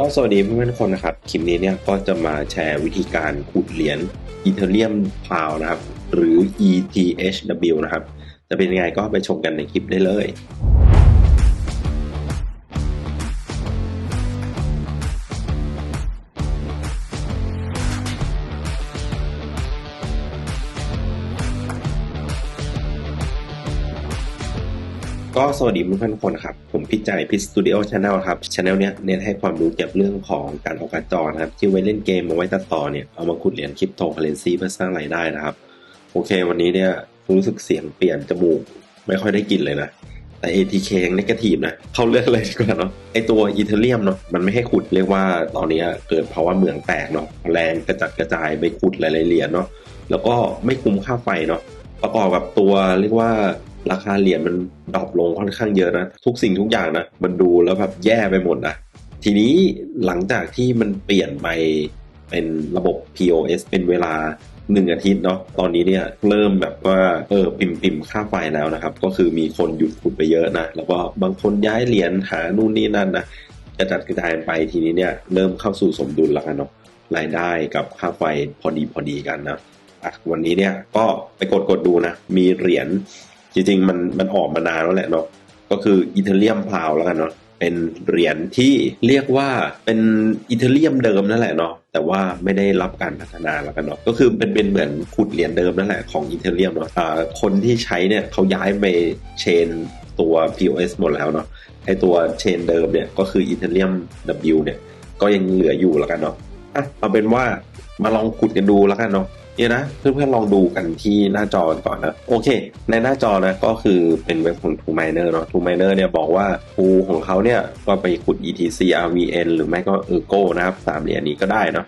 ก็สวัสดีเพื่อนๆทุกคนนะครับ คลิปนี้เนี่ยก็จะมาแชร์วิธีการขุดเหรียญอีเทเรียมพาวนะครับ หรือ ETHW นะครับ จะเป็นยังไงก็ไปชมกันในคลิปได้เลย ก็สวัสดีเพื่อนๆทุกคนครับ ผมพิจัยพิสตูดิโอชาแนลครับชาแนลเนี้ยเน้นให้ความรู้เกี่ยวกับเรื่องของการออกการจอนะครับ ที่ไว้เล่นเกมเอาไว้ตัดต่อเนี่ย เอามาขุดเหรียญคริปโตเคอเรนซีเพื่อสร้างรายได้นะครับ โอเค วันนี้เนี่ยรู้สึกเสียงเปลี่ยนจมูก ไม่ค่อยได้กลินเลยนะ แต่ ATK ยังนกาทีฟนะ เข้าเรื่องเลยดีกว่าเนาะไอตัวอีเทเรียมเนาะมันไม่ให้ขุดเรียกว่าตอนนี้เกิดภาวะเหมืองแตกเนาะแรงกระจัดกระจายไปขุดหลายๆเหรียญเนาะแล้วก็ไม่คุ้มค่าไฟเนาะประกอบกับตัวเรียกว่า ราคาเหรียญมันดรอปลงค่อนข้างเยอะนะ ทุกสิ่งทุกอย่างนะ มันดูแล้วแบบแย่ไปหมดนะ ทีนี้หลังจากที่มันเปลี่ยนไปเป็นระบบ POS เป็นเวลาหนึ่งอาทิตย์เนาะ ตอนนี้เนี่ยเริ่มแบบว่าเออปิมปิมค่าไฟแล้วนะครับ ก็คือมีคนหยุดขุดไปเยอะนะ แล้วก็บางคนย้ายเหรียญหานู่นนี่นั่นนะกระจัดกระจายไปทีนี้เนี่ยเริ่มเข้าสู่สมดุลแล้วกันเนาะรายได้กับค่าไฟพอดีพอดีกันนะะวันนี้เนี่ยก็ไปกดกดดูนะ มีเหรียญ จริงๆมันมันออกมานานแล้วแหละเนาะก็คืออีเทเรียมพาวแล้วกันเนาะเป็นเหรียญที่เรียกว่าเป็นอีเทเรียมเดิมนั่นแหละเนาะแต่ว่าไม่ได้รับการพัฒนาแล้วกันเนาะก็คือเป็นเป็นเหมือนขุดเหรียญเดิมนั่นแหละของอีเทเรียมเนาะคนที่ใช้เนี่ยเขาย้ายไปเชนตัว POS หมดแล้วเนาะไอตัวเชนเดิมเนี่ยก็คืออีเทเรียม W เนี่ยก็ยังเหลืออยู่แล้วกันเนาะอะเอาเป็นว่ามาลองขุดกันดูแล้วกันเนาะ เนี่ยนะเพื่อนๆลองดูกันที่หน้าจอก่อนนะ โอเค ในหน้าจอนะก็คือเป็นเว็บของ True Miner เนาะ True Miner เนี่ยบอกว่าภูของเขาเนี่ยก็ไปขุด ETC RVN หรือไม่ก็ Ergo นะครับสามเหรียญนี้ก็ได้เนาะ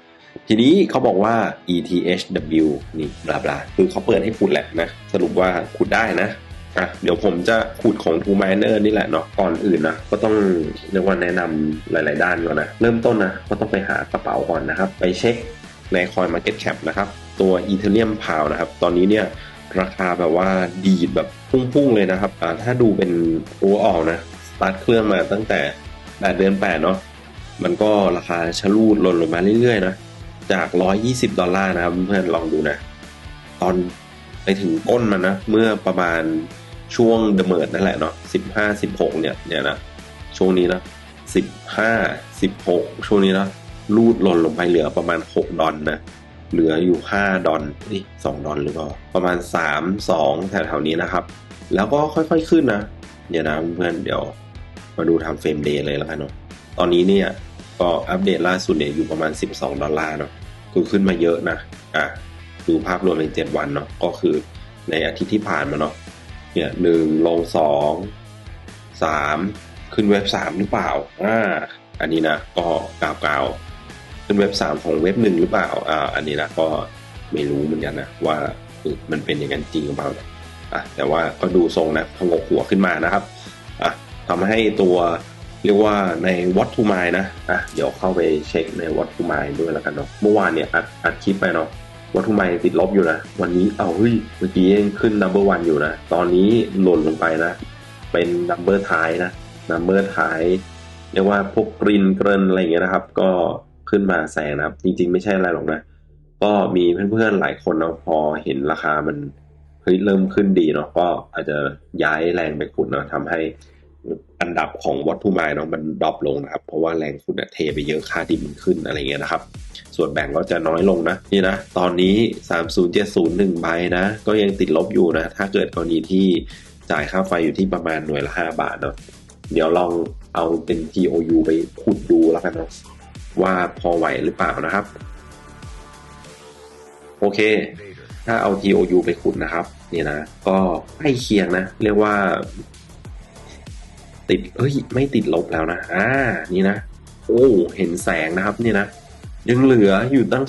ทีนี้เขาบอกว่า ETHW นี่บลาบลาคือเขาเปิดให้ขุดแหละนะ สรุปว่าขุดได้นะอะเดี๋ยวผมจะขุดของ True Miner นี่แหละเนาะก่อนอื่นนะก็ต้องเรียกว่าแนะนำหลาย ๆ ด้านก่อนนะ เริ่มต้นนะก็ต้องไปหากระเป๋าก่อนนะครับ ไปเช็คใน Coin Market Cap นะครับ ตัว Ethereum p o w นะครับ ตอนนี้เนี่ยราคาแบบว่าดีดแบบพุ่งๆเลยนะครับถ้าดูเป็นโอเวอร์นะสตาร์ทเครื่องมาตั้งแต่8เดือน8เนาะมันก็ราคาชะลูดหล่นลงมาเรื่อยๆนะจาก 120 ดอลลาร์นะครับเพื่อนลองดูนะ ตอนไปถึงก้นมันนะ เมื่อประมาณช่วงเดเมิร์ดนั่นแหละเนาะ15 16 เนี่ยเนี่ยนะช่วงนี้นะ15 16 ช่วงนี้นะลูดหล่นลงไปเหลือประมาณ 6 ดอลนะ เหลืออยู่ 5 ดอลนี่2ดอลหรือเปล่า ประมาณ 3 2 แถวๆนี้นะครับ แล้วก็ค่อยๆขึ้นนะ เดี๋ยวนะเพื่อนเดี๋ยวมาดูทำเฟรมเดย์เลยแล้วกันเนาะ ตอนนี้เนี่ยก็อัปเดตล่าสุดเนี่ยอยู่ประมาณ 12 ดอลลาร์เนาะคือขึ้นมาเยอะนะ อะ ดูภาพรวมใน7 วันเนาะ ก็คือในอาทิตย์ที่ผ่านมาเนาะ เนี่ยหนึ่งลงสองสามขึ้นเว็บสามหรือเปล่า อ่า อันนี้นะ ก็กล่าวก เป็นเว็บสามของเว็บหนึ่งหรือเปล่าอ่าอันนี้นะก็ไม่รู้เหมือนกันนะว่ามันเป็นอย่างนั้นจริงหรือเปล่าอะแต่ว่าก็ดูทรงนะพงกหัวขึ้นมานะครับอะทำให้ตัวเรียกว่าในวัตถุไมนะอะเดี๋ยวเข้าไปเช็คในวัตถุไมด้วยแล้วกันเนาะเมื่อวานเนี่ยอัดอัดคลิปไปเนาะวัตถุไมติดลบอยู่นะ วันนี้เอาเฮ้ยเมื่อกี้ยังขึ้น number one อยู่นะ ตอนนี้หล่นลงไปนะ เป็น number ท้ายนะ number ท้ายเรียกว่าพวกกรินเกรนอะไรอย่างเงี้ยนะครับ ก็ ขึ้นมาแซงนะครับ จริง ๆ ไม่ใช่อะไรหรอกนะ ก็มีเพื่อนๆหลายคนเนาะพอเห็นราคามันเฮ้ยเริ่มขึ้นดีเนาะก็อาจจะย้ายแรงไปขุดเนาะทำให้อันดับของวัตถุไม้เนาะมันดรอปลงนะครับ เพราะว่าแรงขุดเทไปเยอะค่าดินมันขึ้นอะไรเงี้ยนะครับ ส่วนแบ่งก็จะน้อยลงนะนี่นะ ตอนนี้ 3070ใบนะก็ยังติดลบอยู่นะ ถ้าเกิดกรณีที่จ่ายค่าไฟอยู่ที่ประมาณหน่วยละ 5 บาทเนาะเดี๋ยวลองเอาเป็น TOU ไปขุดดูแล้วกันเนาะ ว่าพอไหวหรือเปล่านะครับ โอเค ถ้าเอา TOU ไปขุดนะครับนี่นะ ก็ใกล้เคียงนะ เรียกว่า ติดเฮ้ย ไม่ติดลบแล้วนะ อ่า นี่นะ โอ้ เห็นแสงนะครับ นี่นะ ยังเหลืออยู่ตั้ง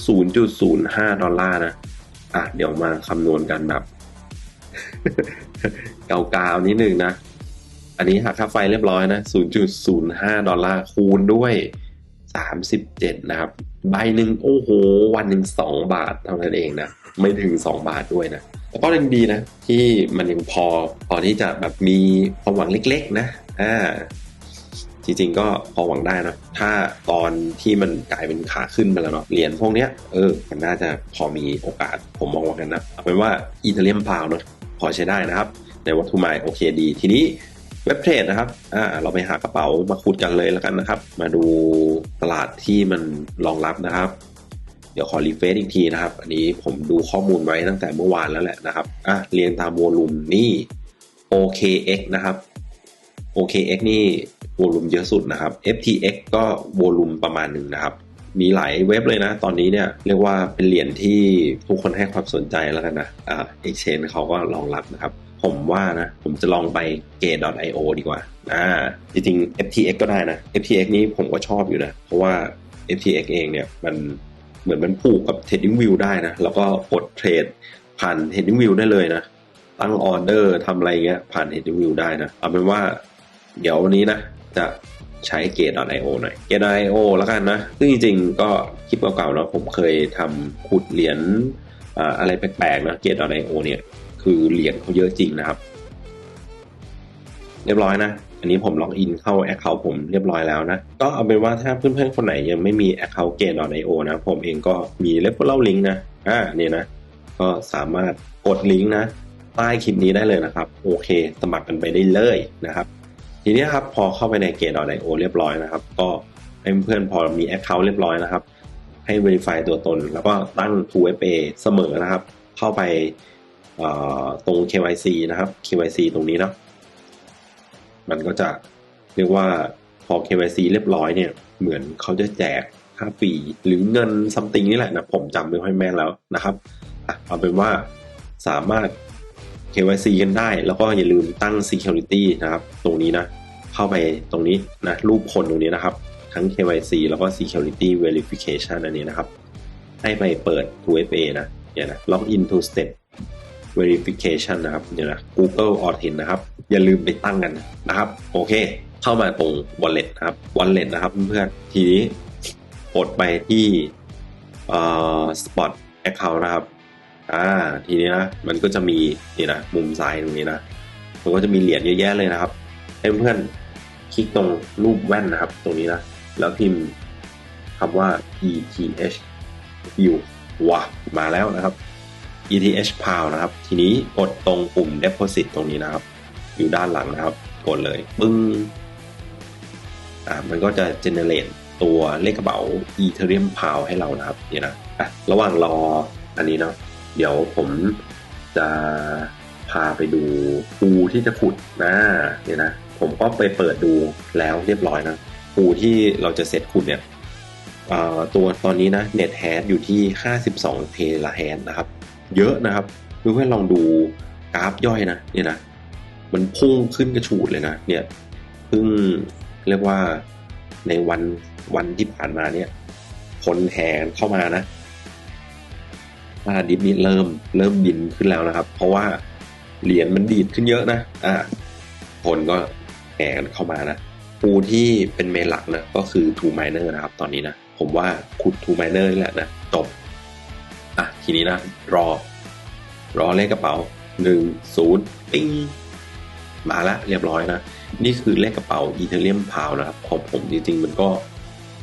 0.05 ดอลลาร์นะ อะ เดี๋ยวมาคำนวณกันแบบเกาๆนิดนึงนะ อันนี้หักค่าไฟเรียบร้อยนะ 0.05 ดอลลาร์คูณด้วย 37 นะครับ ใบหนึ่งโอ้โห วันหนึ่ง2 บาทเท่านั้นเองนะ ไม่ถึง 2 บาทด้วยนะแต่ก็ยังดีนะ ที่มันยังพอพอที่จะแบบมีความหวังเล็ก ๆ นะอ่าจริงๆก็พอหวังได้นะถ้าตอนที่มันกลายเป็นขาขึ้นไปแล้วเนาะเหรียญพวกเนี้ยเออมันน่าจะพอมีโอกาสผมมองว่ากันนะเอาเป็นว่าอีเทเรียมพาวเนาะพอใช้ได้นะครับ ในวัตถุใหม่โอเคดี ทีนี้ เว็บเทรดนะครับ อ่า เราไปหากระเป๋ามาขุดกันเลยแล้วกันนะครับ มาดูตลาดที่มันรองรับนะครับ เดี๋ยวขอรีเฟซอีกทีนะครับ อันนี้ผมดูข้อมูลไว้ตั้งแต่เมื่อวานแล้วแหละนะครับ อะเรียงตามวอลุ่มนี่ OKX นะครับ OKX นี่วอลุ่มเยอะสุดนะครับ FTX ก็วอลุ่มประมาณหนึ่งนะครับ มีหลายเว็บเลยนะ ตอนนี้เนี่ยเรียกว่าเป็นเหรียญที่ทุกคนให้ความสนใจแล้วกันนะ อ่า Exchange เขาก็รองรับนะครับ ผมว่านะ ผมจะลองไป gate.io ดีกว่า อ่า จริงๆ FTX ก็ได้นะ FTX นี้ผมก็ชอบอยู่นะ เพราะว่า FTX เองเนี่ย มันเหมือนมันผูกกับ Trading View ได้นะ แล้วก็กดเทรดผ่าน Trading View ได้เลยนะ ตั้งออเดอร์ทำอะไรเงี้ย ผ่าน Trading View ได้นะ เอาเป็นว่า เดี๋ยววันนี้นะ จะใช้ Gate.io หน่อย Gate.io แล้วกันนะ ซึ่งจริงๆ ก็คลิปเก่าๆเนาะผมเคยทำขุดเหรียญอ่าอะไรแปลกๆนะ Gate.io เนี่ย คือเหรียญเขาเยอะจริงนะครับ เรียบร้อยนะ อันนี้ผมล็อกอินเข้า Account ผมเรียบร้อยแล้วนะ ก็เอาเป็นว่าถ้าเพื่อนๆคนไหนยังไม่มี Account Gate.io นะ ผมเองก็มี referral link นะ อ่าเนี่ยนะ ก็สามารถกดลิงก์นะใต้คลิปนี้ได้เลยนะครับ โอเค สมัครกันไปได้เลยนะครับ ทีนี้ครับพอเข้าไปใน Gate.io เรียบร้อยนะครับ ก็ให้เพื่อนๆพอมี Account เรียบร้อยนะครับ ให้ Verify ตัวตน แล้วก็ตั้ง 2FA เสมอนะครับ เข้าไป ตรง KYC นะครับ KYC ตรงนี้นะมันก็จะเรียกว่าพอ KYC เรียบร้อยเนี่ย เหมือนเขาจะแจกค่าฟรีหรือเงินซัมติงนี่แหละนะ ผมจำไม่ค่อยแม่นแล้วนะครับเอาเป็นว่าสามารถ KYC กันได้ แล้วก็อย่าลืมตั้ง Security นะครับ ตรงนี้นะ เข้าไปตรงนี้นะ รูปคนตรงนี้นะครับ ทั้ง KYC แล้วก็ Security Verification อันนี้นะครับ ให้ไปเปิด 2FA นะเนี่ยนะ Login to Step verification นะครับเดี๋ยวนะ Google Authent นะครับ อย่าลืมไปตั้งกันนะครับ โอเค เข้ามาตรง wallet นะครับ wallet นะครับเพื่อนๆทีนี้กดไปที่ spot account นะครับอ่าทีนี้นะมันก็จะมีนี่นะมุมซ้ายตรงนี้นะมันก็จะมีเหรียญเยอะแยะเลยนะครับให้เพื่อนคลิกตรงรูปแว่นนะครับ ตรงนี้นะแล้วพิมพ์คำว่า ETH อยู่ว้ามาแล้วนะครับ ETH POW นะครับ ทีนี้กดตรงปุ่ม Deposit ตรงนี้นะครับ อยู่ด้านหลังนะครับ กดเลยปึ้งอ่ามันก็จะ generate ตัวเลขกระเป๋า Ethereum POW ให้เรานะครับเนี่ยนะอะระหว่างรออันนี้เนาะเดี๋ยวผมจะพาไปดูปูที่จะขุดนะเนี่ยนะ ผมก็ไปเปิดดูแล้วเรียบร้อยนะปูที่เราจะเสร็จขุดเนี่ยตัวตอนนี้นะ Net Hash อยู่ที่ 52เพลาแฮนนะครับ เยอะนะครับเพื่อนๆลองดูกราฟย่อยนะเนี่ยนะมันพุ่งขึ้นกระฉูดเลยนะเนี่ยเพิ่งเรียกว่าในวันวันที่ผ่านมาเนี่ยคนแห่เข้ามานะว่าดิฟนี้เริ่มเริ่มบินขึ้นแล้วนะครับ เพราะว่าเหรียญมันดีดขึ้นเยอะนะอ่าคนก็แห่กันเข้ามานะปูที่เป็นเมนหลักนะก็คือ Two Miner นะครับ ตอนนี้นะผมว่าขุด Two Miner นี่แหละนะจบ ทีนี้นะ รอ รอเลขกระเป๋าหนึ่งศูนย์ปิ้งมาล้วเรียบร้อยนะ นี่คือเลขกระเป๋าอีเทเรียมพาวนะครับ ของผมจริงๆ มันก็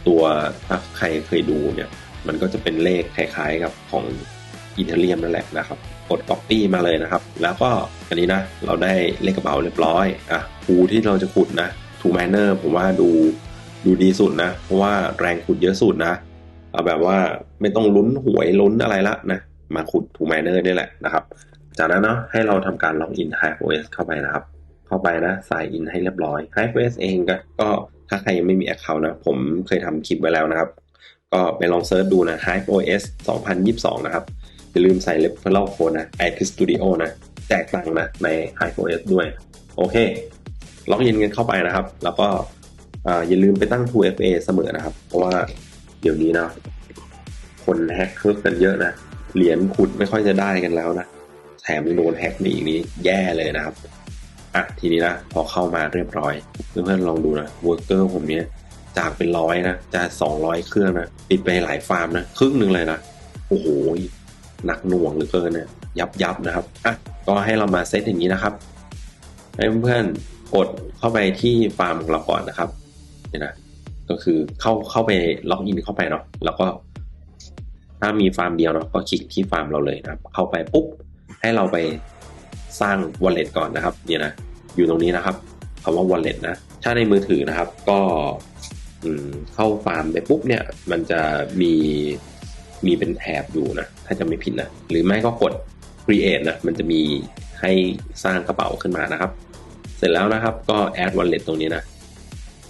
ตัวถ้าใครเคยดูเนี่ย มันก็จะเป็นเลขคล้ายๆกับของอีเทเรียมนั่นแหละนะครับ กด Copy มาเลยนะครับ แล้วก็อันนี้นะ เราได้เลขกระเป๋าเรียบร้อยอะปูที่เราจะขุดนะทูม Miner ผมว่าดูดูดีสุดนะ เพราะว่าแรงขุดเยอะสุดนะ เอาแบบว่าไม่ต้องลุ้นหวยลุ้นอะไรละนะมาขุดทูม Miner นี่แหละนะครับ จากนั้นเนาะให้เราทำการล็อกอิน HiveOS เข้าไปนะครับ เข้าไปนะใส่อินให้เรียบร้อย HiveOS เองก็ถ้าใครยังไม่มี Account นะ ผมเคยทำคลิปไว้แล้วนะครับ ก็ไปลองเซิร์ชดูนะ HiveOS 2022 นะครับ อย่าลืมใส่ referral code นะ IP Studio นะแจกตังนะใน HiveOS ด้วย โอเค ล็อกอินกันเข้าไปนะครับ แล้วก็อย่าลืมไปตั้ง 2FA เสมอนะครับ เพราะว่า เดี๋ยวนี้นะคนแฮกเคิร์กันเยอะนะเหรียญขุดไม่ค่อยจะได้กันแล้วนะแถมโดนแฮกนี่อีกนี้แย่เลยนะครับอะทีนี้นะพอเข้ามาเรียบร้อย เพื่อนๆลองดูนะเวอร์เกอร์ผมเนี้ยจากเป็นร้อยนะจะสองร้อยเครื่องนะปิดไปหลายฟาร์มนะครึ่งหนึ่งเลยนะโอ้โหหนักหน่วงเหลือเกินเนี่ยยับยับนะครับอะก็ให้เรามาเซตอย่างนี้นะครับให้เพื่อนๆกดเข้าไปที่ฟาร์มของเราก่อนนะครับเนี่ยนะ ก็คือเข้าเข้าไปล็อกอินเข้าไปเนาะแล้วก็ ถ้ามีฟาร์มเดียวเนาะก็คลิกที่ฟาร์มเราเลยนะครับ เข้าไปปุ๊บให้เราไปสร้าง wallet ก่อนนะครับเนี่ยนะอยู่ตรงนี้นะครับคำว่า wallet นะ ถ้าในมือถือนะครับ ก็เข้าฟาร์มไปปุ๊บเนี่ย มันจะมีมีเป็นแถบอยู่นะ ถ้าจะไม่ผิดนะ หรือไม่ก็กด create นะ มันจะมีให้สร้างกระเป๋าขึ้นมานะครับ เสร็จแล้วนะครับก็ add wallet ตรงนี้นะ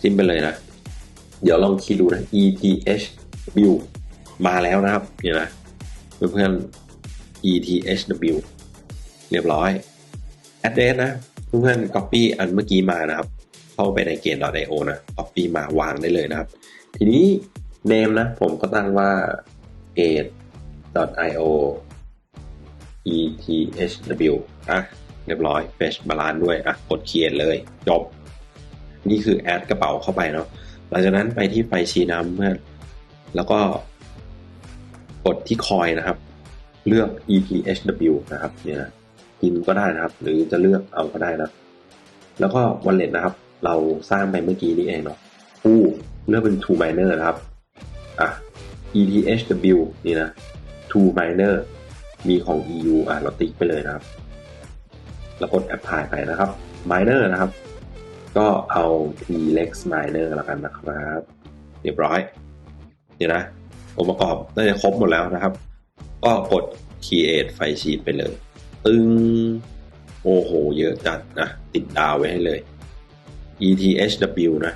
จิ้มไปเลยนะ เดี๋ยวลองคีย์ดูนะ ETHW มาแล้วนะครับเนี่ยนะเพื่อนๆ ETHW เรียบร้อย address นะเพื่อนๆ copy อันเมื่อกี้มานะครับ เข้าไปในเกณฑ์ .io นะ copy มาวางได้เลยนะครับ ทีนี้ name นะ ผมก็ตั้งว่า gate .io ETHW อะเรียบร้อย fetch balance ด้วย อะ กด create เลย จบ นี่คือ add กระเป๋าเข้าไปเนาะ หลังจากนั้นไปที่ไฟชี้น้ำเพื่อ แล้วก็กดที่คอยนะครับ เลือก ETHW นะครับเนี่ยนะพิมก็ได้นะครับ หรือจะเลือกเอาก็ได้นะ แล้วก็ wallet นะครับ เราสร้างไปเมื่อกี้นี่เองเนาะอู้เลือกเป็น t o miner นะครับ อะ ETHW นี่นะ t o miner มีของ EU อะเราติ๊กไปเลยนะครับ แล้วกด apply ไปนะครับ miner นะครับ ก็เอา T-Lex miner แล้วกันนะครับ เรียบร้อย เดี๋ยวนะ องค์ประกอบน่าจะครบหมดแล้วนะครับ ก็กด create ไฟชีตไปเลย ตึงโอ้โห เยอะจัดนะ ติดดาวไว้ให้เลย ETHW นะ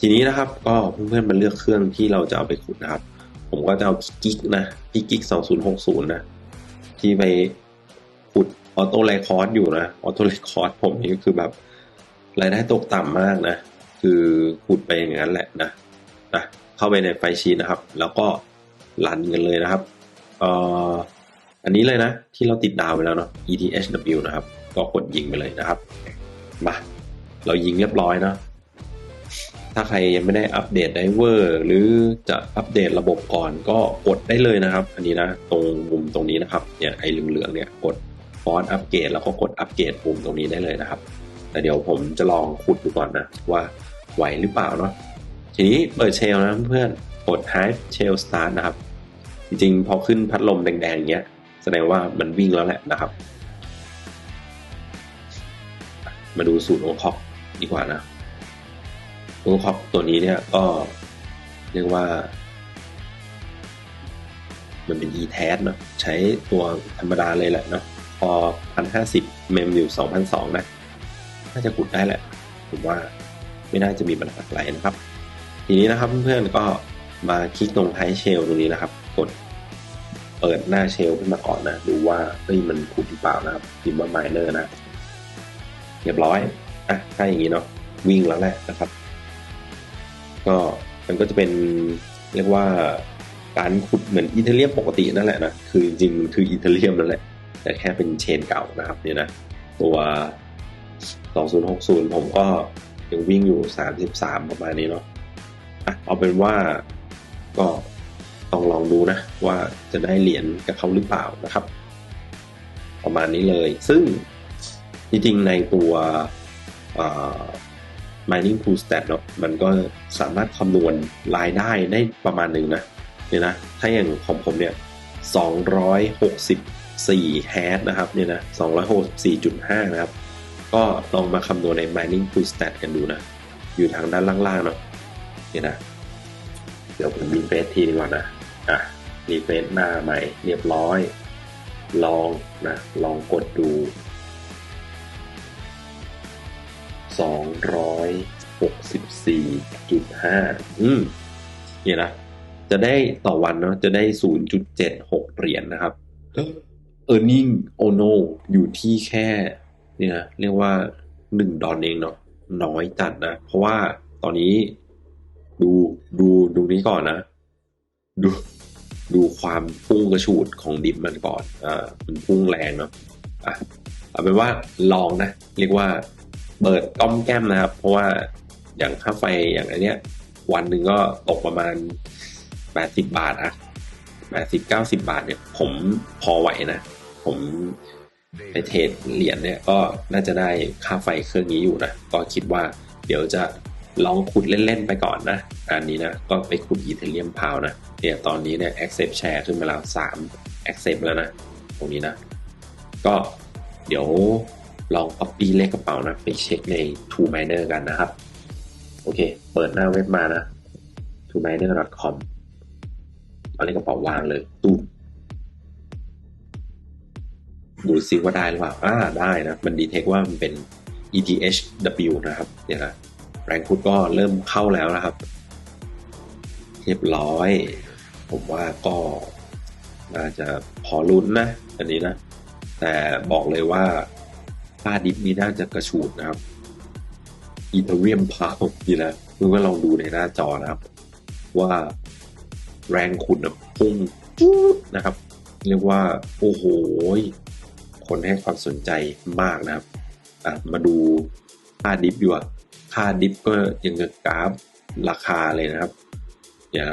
ทีนี้นะครับก็เพื่อนๆมาเลือกเครื่องที่เราจะเอาไปขุดนะครับ ผมก็จะเอากิกนะพี่กิก2060 นะ ที่ไปขุดออโต้ไลคอร์สอยู่นะ ออโต้ไลคอร์สผมนี่ก็คือแบบ รายได้ตกต่ำมากนะ คือขุดไปอย่างนั้นแหละนะนะเข้าไปในไฟชีนะครับ แล้วก็รันกันเลยนะครับเอ่ออันนี้เลยนะที่เราติดดาวไปแล้วเนาะ ETHW นะครับ ก็กดยิงไปเลยนะครับมาเรายิงเรียบร้อยนะถ้าใครยังไม่ได้อัปเดตไดเวอร์หรือจะอัปเดตระบบก่อนก็กดได้เลยนะครับ อันนี้นะตรงมุมตรงนี้นะครับเนี่ยไอ้เหลืองๆเนี่ยกดฟอนต์อัปเกรดแล้วก็กดอัปเกรดปุ่มตรงนี้ได้เลยนะครับ แต่เดี๋ยวผมจะลองขุดดูก่อนนะ ว่าไหวหรือเปล่าเนาะทีนี้เปิดเชลนะเพื่อนกด Hive Shell Start นะครับ จริงๆ พอขึ้นพัดลมแดงๆอย่างเงี้ย แสดงว่ามันวิ่งแล้วแหละนะครับ มาดูสูตรโอคอกดีกว่านะโอคอกตัวนี้เนี่ยก็เรียกว่า มันเป็น e t a s เนาะใช้ตัวธรรมดาเลยแหละเนาะพอพันห้าสิบเมมอยู่สองพันสองนะ น่าจะขุดได้แหละ ผมว่าไม่น่าจะมีปัญหาอะไรนะครับ ทีนี้นะครับเพื่อนๆก็มาคลิกตรงท้ายเชลตรงนี้นะครับ กดเปิดหน้าเชลขึ้นมาก่อนนะ ดูว่าเฮ้ยมันขุดหรือเปล่านะครับพิมพ์ว่า miner นะ เรียบร้อยอะถ้าอย่างนี้เนาะวิ่งแล้วแหละนะครับ ก็มันก็จะเป็นเรียกว่าการขุดเหมือนอีเทเรียมปกตินั่นแหละนะ คือจริงคืออีเทเรียมนั่นแหละ แต่แค่เป็นเชนเก่านะครับเนี่ยนะ ตัว 2060 ผมก็ยังวิ่งอยู่ 33 ประมาณนี้เนาะเอาเป็นว่าก็ต้องลองดูนะ ว่าจะได้เหรียญกับเขาหรือเปล่านะครับ ประมาณนี้เลย ซึ่งจริงๆในตัว mining pool stat เนาะมันก็สามารถคำนวณรายได้ได้ประมาณหนึ่งนะเนี่ยนะ ถ้าอย่างของผมเนี่ย 264 แฮชนะครับเนี่ยนะ 264.5 นะครับ ก็ลองมาคำนวณใน mining pool stat กันดูนะ อยู่ทางด้านล่างๆเนาะเนี่ยนะ เดี๋ยวผมรีเฟซทีดีกว่านะ อะรีเฟซหน้าใหม่เรียบร้อย ลองนะ ลองกดดู 264.5 อืมเนี่ยนะ จะได้ต่อวันเนาะจะได้ 0.76 เหรียญนนะครับ earning oh no อยู่ที่แค่ นี่ยนะเรียกว่า1ดอลเองเนาะน้อยจัดนะ เพราะว่าตอนนี้ดูดูดูนี้ก่อนนะ ดูดูความพุ่งกระฉูดของดิฟมันก่อนอ่ามันพุ่งแรงเนาะอะเอาเป็นว่าลองนะ เรียกว่าเปิดก้อมแก้มนะครับ เพราะว่าอย่างค่าไฟอย่างอันเนี้ย วันหนึ่งก็ตกประมาณ80บาทอะ80 90บาทเนี่ย ผมพอไหวนะ ผม ไปเทรดเหรียญเนี่ยก็น่าจะได้ค่าไฟเครื่องนี้อยู่นะ ก็คิดว่าเดี๋ยวจะลองขุดเล่น ๆ ไปก่อนนะ อันนี้นะ ก็ไปขุดอีเทเรียมพาวนะ เนี่ยตอนนี้เนี่ย accept share ขึ้นมาแล้ว3 accept แล้วนะ ตรงนี้นะ ก็เดี๋ยวลอง copy เลขกระเป๋านะ ไปเช็คใน Two Miner กันนะครับ โอเค เปิดหน้าเว็บมานะ twominer.com เอาเลขกระเป๋าวางเลยตุ้ม ดูซิว่าได้หรือเปล่า อ่า ได้นะ มันดีเทคว่ามันเป็น ETHW นะครับเดี๋ยวนะแรงคุดก็เริ่มเข้าแล้วนะครับ เรียบร้อย ผมว่าก็น่าจะพอลุ้นนะ อันนี้นะ แต่บอกเลยว่าค่าดิฟนี้น่าจะกระฉูดนะครับอีเทเรียมพาวนี่นะมึงก็ลองดูในหน้าจอนะครับ ว่าแรงขุดนะพุ่งจูดนะครับ เรียกว่า โอ้โห คนให้ความสนใจมากนะครับมาดูค่าดิฟดีกว่าค่าดิฟก็ยังกับกราฟราคาเลยนะครับอย่า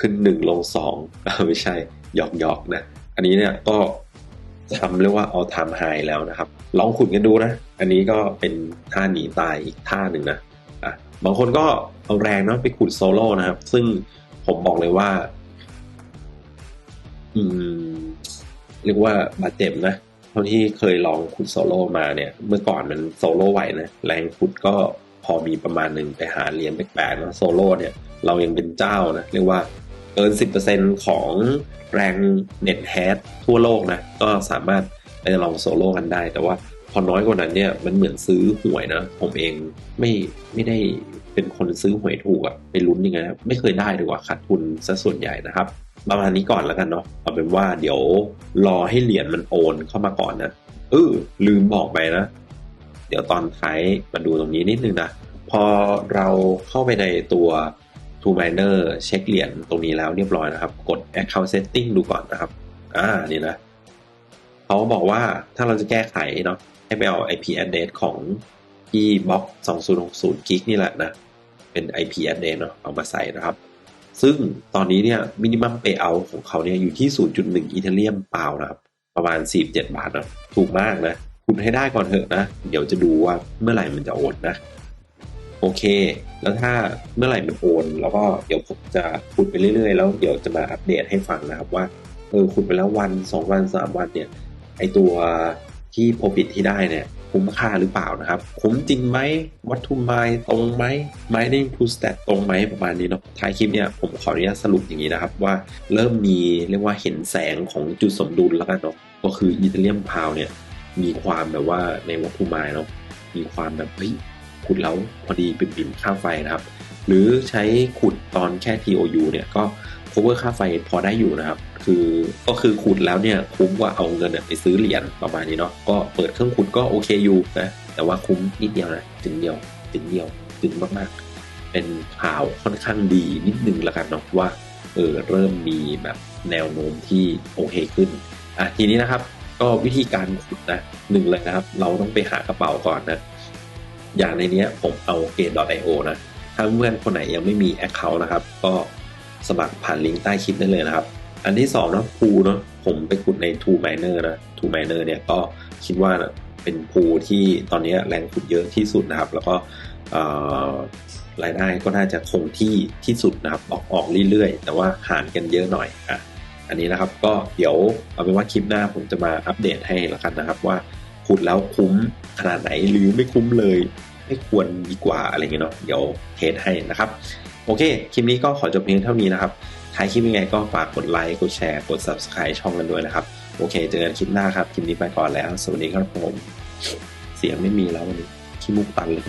ขึ้นหนึ่งลงสองไม่ใช่หยอกหยอกนะ อันนี้เนี่ยก็ทำเรียกว่า all time high แล้วนะครับ ลองขุดกันดูนะ อันนี้ก็เป็นท่าหนีตายอีกท่าหนึ่งนะอะบางคนก็เอาแรงเนาะไปขุดโซโล่นะครับ ซึ่งผมบอกเลยว่า อืม เรียกว่าบาดเจ็บนะเท่าที่เคยลองขุดโซโล่มาเนี่ย เมื่อก่อนมันโซโล่ไหวนะ แรงขุดก็พอมีประมาณหนึ่งไปหาเหรียญแปลกๆนะโซโล่เนี่ย เรายังเป็นเจ้านะ เรียกว่าเกิน 10%ของแรงเน็ตแฮดทั่วโลกนะ ก็สามารถไปลองโซโล่กันได้ แต่ว่าพอน้อยกว่านั้นเนี่ยมันเหมือนซื้อหวยนะ ผมเองไม่ไม่ได้เป็นคนซื้อหวยถูกอะไปลุ้นยังไงไม่เคยได้ดีกว่าขาดทุนซะส่วนใหญ่นะครับ ประมาณนี้ก่อนแล้วกันเนาะเอาเป็นว่าเดี๋ยวรอให้เหรียญมันโอนเข้ามาก่อนนะเออลืมบอกไปนะ เดี๋ยวตอนท้ายมาดูตรงนี้นิดนึงนะพอเราเข้าไปในตัว Two Miner เช็คเหรียญตรงนี้แล้วเรียบร้อยนะครับ กด Account Setting ดูก่อนนะครับ อ่านี่นะเขาบอกว่าถ้าเราจะแก้ไขเนาะให้ไปเอา IP address ของที่บล็อก 2060กิกนี่แหละนะ เป็น IP address เนาะเอามาใส่นะครับ ซึ่งตอนนี้เนี่ยมินิมัมเปย์เอาของเขาเนี่ยอยู่ที่ 0.1 อีเทเรียมเปล่านะครับ ประมาณ 47 บาทนะถูกมากนะ คุณให้ได้ก่อนเถอะนะ เดี๋ยวจะดูว่าเมื่อไหร่มันจะโอนนะ โอเค แล้วถ้าเมื่อไหร่มันโอน แล้วก็เดี๋ยวผมจะขุดไปเรื่อยๆ แล้วเดี๋ยวจะมาอัปเดตให้ฟังนะครับว่าเออขุดไปแล้ววัน 2 วัน 3 วันเนี่ยไอตัวที่โปรฟิตที่ได้เนี่ย คุ้มค่าหรือเปล่านะครับ คุ้มจริงไหมวัตถุไมล์ตรงไหม mining to stat ตรงไหมประมาณนี้เนาะท้ายคลิปเนี่ยผมขออนุญาตสรุปอย่างนี้นะครับว่าเริ่มมีเรียกว่าเห็นแสงของจุดสมดุลแล้วกันเนาะก็คืออีเทเรียมพาวเนี่ยมีความแบบว่าในวัตถุไมล์เนาะมีความแบบเฮ้ยขุดแล้วพอดีปิ่มๆค่าไฟนะครับ หรือใช้ขุดตอนแค่ TOU เนี่ยก็ cover ค่าไฟพอได้อยู่นะครับ คือก็คือขุดแล้วเนี่ยคุ้มกว่าเอาเงินไปซื้อเหรียญประมาณนี้เนาะก็เปิดเครื่องขุดก็โอเคอยู่นะแต่ว่าคุ้มนิดเดียวนะถึงเดียวถึงเดียวถึงมากๆ เป็นข่าวค่อนข้างดีนิดนึงแล้วกันเนาะว่าเออเริ่มมีแบบแนวโน้มที่โอเคขึ้นอะทีนี้นะครับก็วิธีการขุดนะหนึ่งเลยนะครับ เราต้องไปหากระเป๋าก่อนนะอย่างในนี้ผมเอา g a t e io นะถ้าเพื่อนคนไหนยังไม่มี Account นะครับ ก็ สมัครผ่านลิงก์ใต้คลิปได้เลยนะครับ อันที่2เนาะพูเนาะผมไปขุดใน Two Miner นะ Two Miner เนี่ยก็คิดว่าเป็นพูที่ตอนนี้แรงขุดเยอะที่สุดนะครับ แล้วก็รายได้ก็น่าจะคงที่ที่สุดนะครับ ออกออกเรื่อยๆ แต่ว่าห่างกันเยอะหน่อยอะอันนี้นะครับก็เดี๋ยวเอาเป็นว่าคลิปหน้าผมจะมาอัปเดตให้ละกันนะครับ ว่าขุดแล้วคุ้มขนาดไหนหรือไม่คุ้มเลย ไม่ควรดีกว่าอะไรเงี้ยเนาะเดี๋ยวเทสให้นะครับ โอเค คลิปนี้ก็ขอจบเพียงเท่านี้นะครับท้ายคลิปยังไงก็ฝากกดไลค์กดแชร์กด subscribe ช่องกันด้วยนะครับ โอเค เจอกันคลิปหน้าครับ คลิปนี้ไปก่อนแล้ว สวัสดีครับผม เสียงไม่มีแล้ววันนี้ขี้มุกตันเลย